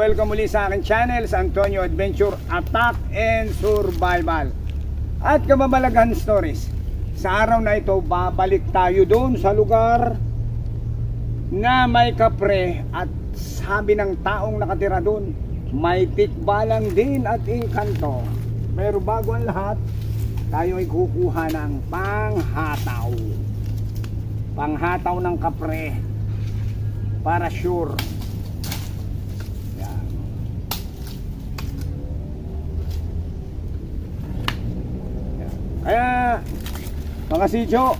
welcome muli sa aking channel sa Antonio Adventure Attack and Survival At kababalaghan stories Sa araw na ito, babalik tayo doon sa lugar na may kapre at sabi ng taong nakatira doon, may tikbalang din at inkanto. Pero bago ang lahat, tayo ay kukuha ng panghataw. Panghataw ng kapre para sure. Kaya, mga sidyo,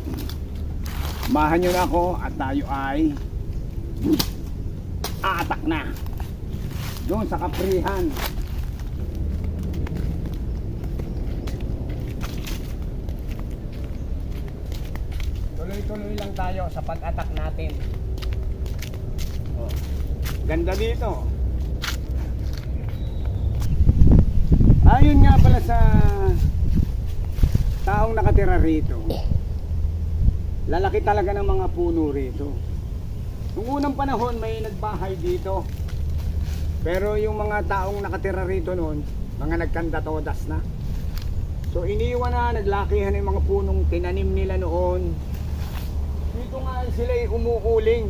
mahan nyo na ako at tayo ay aatak na doon sa kaprihan. Tuloy-tuloy lang tayo sa pag-atak natin. Oh. Ganda dito. Ayun nga pala sa taong nakatira rito. Lalaki talaga ng mga puno rito. Noong unang panahon may nagbahay dito. Pero yung mga taong nakatira rito noon, mga nagkandatodas na. So iniwan na, naglakihan yung mga punong tinanim nila noon. Dito nga sila umuuling.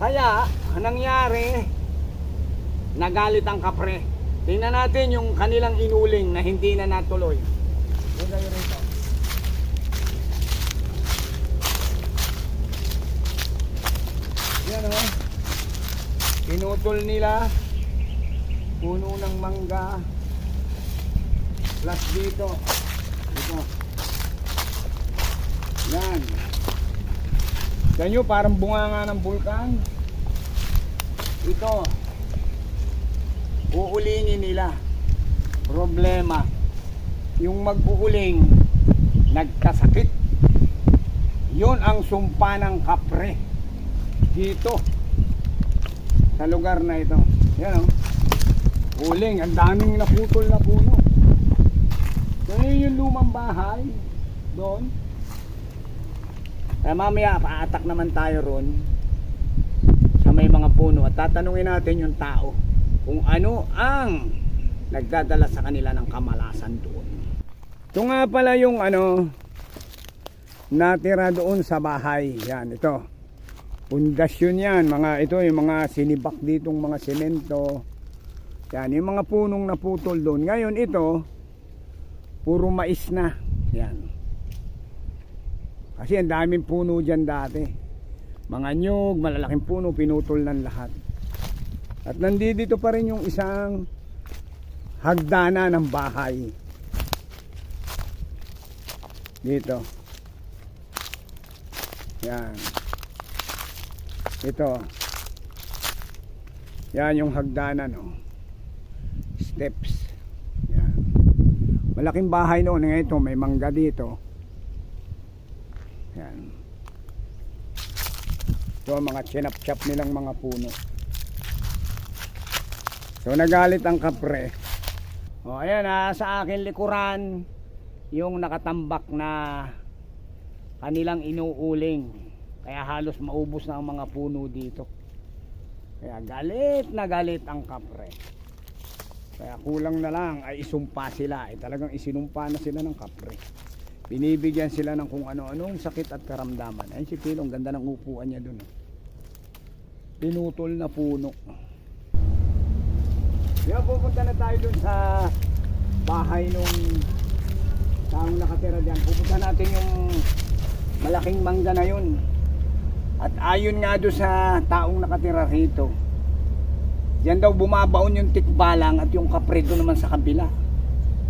Kaya, ang nangyari, nagalit ang kapre. Tingnan natin yung kanilang inuling na hindi na natuloy. Yan o. Pinutol nila. Puno ng mangga. Plus dito. Dito. Yan. Ganyo parang bunga nga ng bulkan. Ito. Uulingin nila. Problema. Yung mag-uuling, nagkasakit. Yun ang sumpa ng kapre. Dito. Sa lugar na ito. Yan o. Uling, ang daming naputol na puno. So yun yung lumang bahay. Doon. Eh, mamaya, paatak naman tayo ron sa may mga puno at tatanungin natin yung tao kung ano ang nagdadala sa kanila ng kamalasan doon. Ito nga pala yung ano natira doon sa bahay. Yan, ito. Pundasyon yan. Mga, ito yung mga sinibak ditong mga semento. Yan, yung mga punong naputol doon. Ngayon ito, puro mais na. Yan. Kasi ang daming puno dyan dati. Mga nyug, malalaking puno, pinutol ng lahat. At nandito pa rin yung isang hagdana ng bahay. Dito. Yan. Ito. Yan yung hagdanan, no. Steps. Yan. Malaking bahay noon. Ngayon may mangga dito. Yan. Ito mga chinap-chap nilang mga puno. So nagalit ang kapre. O ayan ha, sa akin likuran yung nakatambak na kanilang inuuling. Kaya halos maubos na ang mga puno dito. Kaya galit na galit ang kapre. Kaya kulang na lang ay isumpa sila. Eh, talagang isinumpa na sila ng kapre. Binibigyan sila ng kung ano-anong sakit at karamdaman. Ayun si Pino, ang ganda ng upuan niya dun. oh. Pinutol na puno. Yan, pupunta na tayo dun sa bahay nung taong nakatira dyan. Pupunta natin yung malaking mangga na yun. At ayon nga doon sa taong nakatira rito. Yan daw bumabaon yung tikbalang at yung kapre doon naman sa kabila.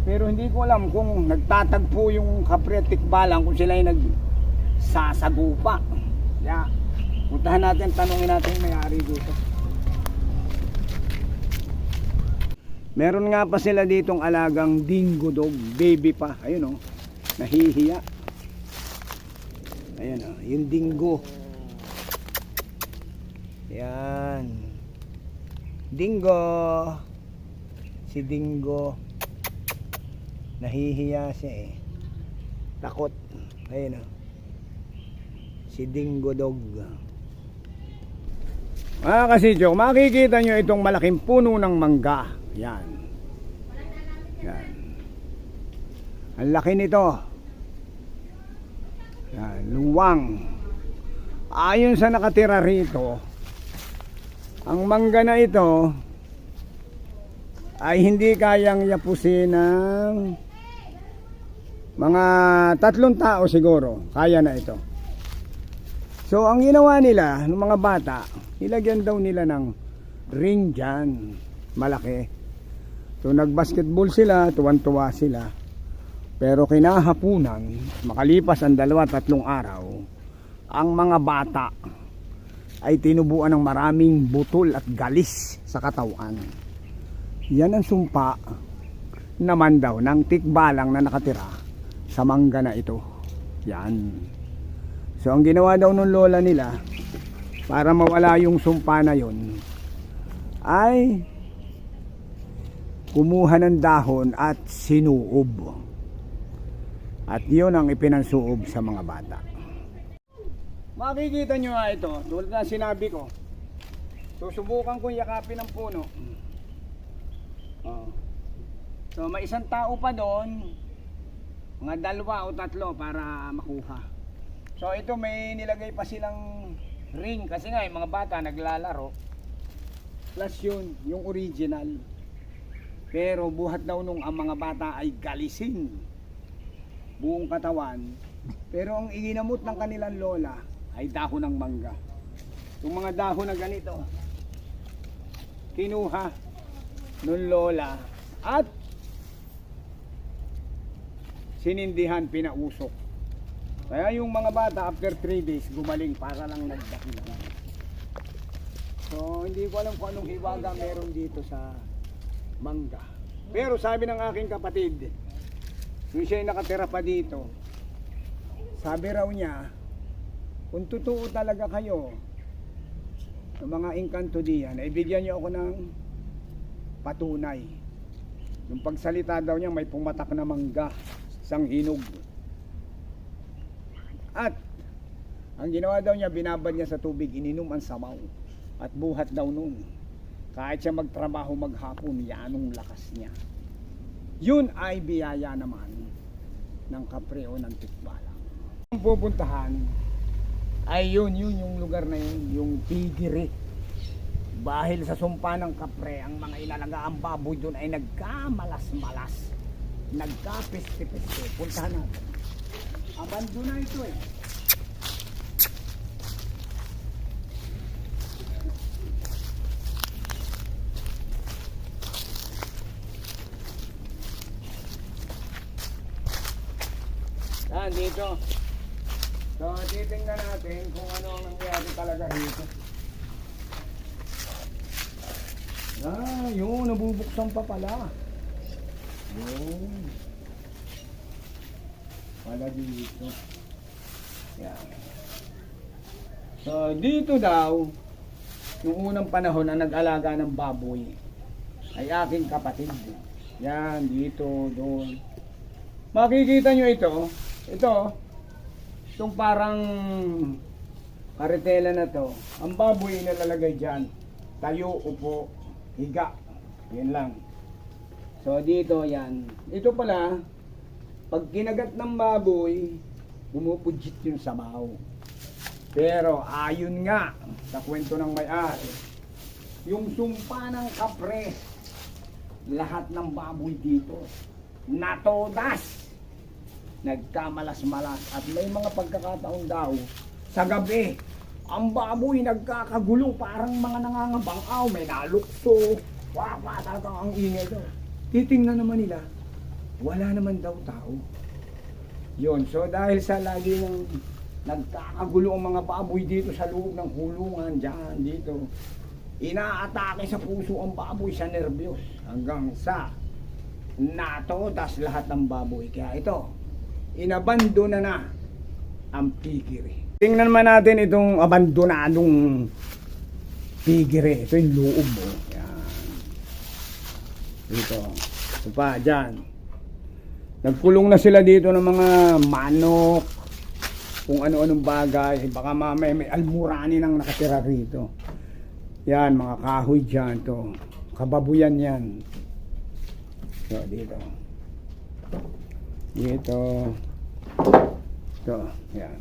Pero hindi ko alam kung nagtatagpo yung kapre at tikbalang kung sila ay nagsasagupa. Kaya puntahan natin, tanungin natin yung may-ari dito. Meron nga pa sila ditong alagang dingo dog, baby pa. Ayun oh, nahihiya. Ayun oh, yung dingo. Yan. Dingo. Si Dingo. Nahihiya siya eh. Takot. Ayun oh. Si Dingo dog. Mga kasidyo, makikita nyo itong malaking puno ng mangga. Yan. Yan. Ang laki nito. Yan, luwang. Ayon sa nakatira rito, ang mangga na ito ay hindi kayang yapusin ng mga tatlong tao siguro. Kaya na ito. So, ang ginawa nila, ng mga bata, nilagyan daw nila ng ring dyan. Malaki. So, nagbasketball sila, tuwan-tuwa sila. Pero kinahapunan, makalipas ang dalawa, tatlong araw, ang mga bata ay tinubuan ng maraming butol at galis sa katawan. Yan ang sumpa naman daw ng tikbalang na nakatira sa mangga na ito. Yan. So ang ginawa daw ng lola nila para mawala yung sumpa na yon ay kumuha ng dahon at sinuob. At yun ang ipinansuob sa mga bata. Makikita nyo nga ito, tulad na sinabi ko. Susubukan kong yakapin ang puno. Oh. So may isang tao pa doon, mga dalawa o tatlo para makuha. So ito may nilagay pa silang ring kasi nga yung mga bata naglalaro. Plus yun, yung original. Pero buhat daw nung ang mga bata ay galisin. Buong katawan. Pero ang iginamot ng kanilang lola ay dahon ng mangga. Yung mga dahon na ganito, kinuha nung lola at sinindihan, pinausok. Kaya yung mga bata after 3 days gumaling para lang nagdakilan. So hindi ko alam kung anong hiwaga meron dito sa mangga. Pero sabi ng aking kapatid, yung siya nakatira pa dito, sabi raw niya, kung totoo talaga kayo ng mga engkanto diyan, ay bigyan niyo ako ng patunay. Yung pagsalita daw niya may pumatak na mangga, isang hinog. At ang ginawa daw niya, binabad niya sa tubig, ininom ang samaw. At buhat daw nun. Kahit siya magtrabaho maghapon, yanong lakas niya. Yun ay biyaya naman ng kapre o ng tikbalang. Ang pupuntahan ay yun, yun yung lugar na yun, yung Tigiri. Dahil sa sumpa ng kapre, ang mga inalagaang baboy doon ay nagkamalas-malas. Nagkapiste-piste. Puntahan natin. Abando na ito eh. Ah, dito. So, titingnan natin kung ano ang nangyari talaga dito. Ah, yun, nabubuksan pa pala. Yun. Pala dito. Yan. So, dito daw, yung unang panahon na nag-alaga ng baboy, ay aking kapatid. Yan, dito, doon. Makikita nyo ito, ito, itong parang karetela na to, ang baboy nalalagay dyan, tayo, upo, higa, yan lang. So dito yan, ito pala, pag kinagat ng baboy, pumupudjit yung sabaw. Pero ayon nga sa kwento ng may-ari, yung sumpa ng kapre, lahat ng baboy dito, natodas nagkamalas-malas. At may mga pagkakataon daw sa gabi ang baboy nagkakagulo. Parang mga nangangabang aw may nalukso. Wapa talagang ang ingay daw. Titingnan naman nila wala naman daw tao. Yun so dahil sa lagi ng nagkakagulo ang mga baboy dito sa loob ng kulungan dyan dito inaatake sa puso ang baboy sa nervyos hanggang sa natodas lahat ng baboy. Kaya ito inabandona na ang pigiri. Tingnan naman natin itong abandonadong pigiri. Ito yung loob mo. Yan. Dito. Ito pa, dyan. Nagkulong na sila dito ng mga manok, kung ano-anong bagay. Baka mamaya may almurani nang nakatira rito. Yan, mga kahoy dyan to. Kababuyan yan. So, dito. Dito. Ito, yan.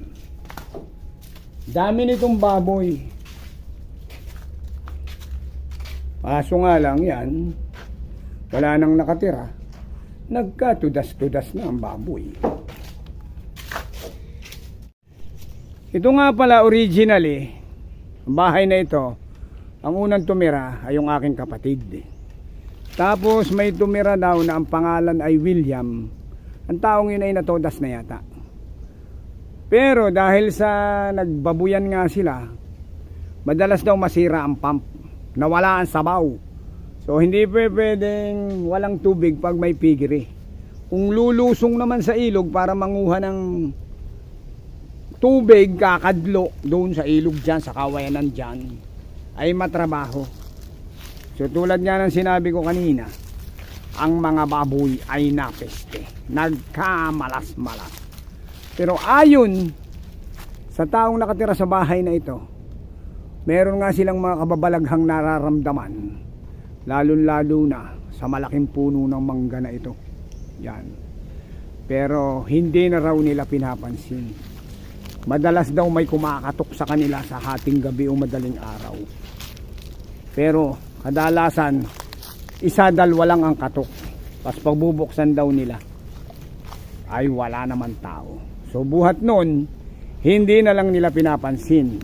Dami nitong baboy. Kaso nga lang yan, wala nang nakatira. Nagkatudas-tudas na ang baboy. Ito nga pala originally, ang bahay na ito, ang unang tumira ay yung aking kapatid. Tapos may tumira daw na ang pangalan ay William. Ang taong yun ay natodas na yata. Pero dahil sa nagbabuyan nga sila, madalas daw masira ang pump. Nawala ang sabaw. So hindi pwedeng walang tubig pag may pigiri. Kung lulusong naman sa ilog para manguha ng tubig kakadlo doon sa ilog dyan, sa kawayanan dyan, ay matrabaho. So tulad nga ng sinabi ko kanina, ang mga baboy ay napeste. Nagkamalas-malas. Pero ayon sa taong nakatira sa bahay na ito, meron nga silang mga kababalaghang nararamdaman. Lalo-lalo na sa malaking puno ng mangga na ito. Yan. Pero hindi na raw nila pinapansin. Madalas daw may kumakatok sa kanila sa hating gabi o madaling araw. Pero kadalasan, isa dalwa lang ang katok. Tapos pagbubuksan daw nila, ay wala naman tao. So buhat nun, hindi na lang nila pinapansin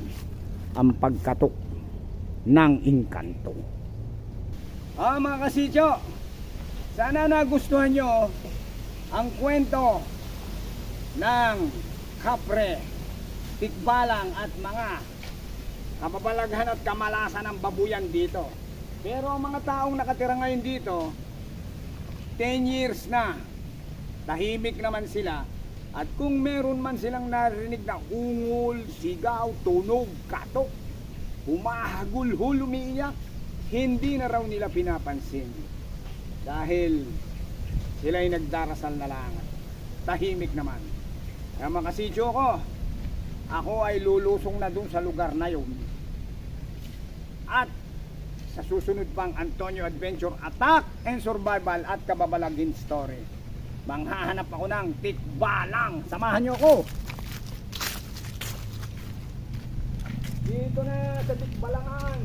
ang pagkatok ng inkanto. Ah mga kasityo, sana nagustuhan nyo ang kwento ng kapre, tikbalang at mga kababalaghan at kamalasan ng babuyan dito. Pero ang mga taong nakatira ngayon dito, 10 years na, tahimik naman sila. At kung meron man silang narinig na ungol, sigaw, tunog, katok, humahagulhul, umiiyak, hindi na raw nila pinapansin. Dahil sila ay nagdarasal na lang. Tahimik naman. Kaya mga kasityo ko, ako ay lulusong na dun sa lugar na yun. At sa susunod pang Antonio Adventure Attack and Survival at Kababalagin Story. Manghahanap ako ng tikbalang. Samahan niyo ako. Dito na sa tikbalangan.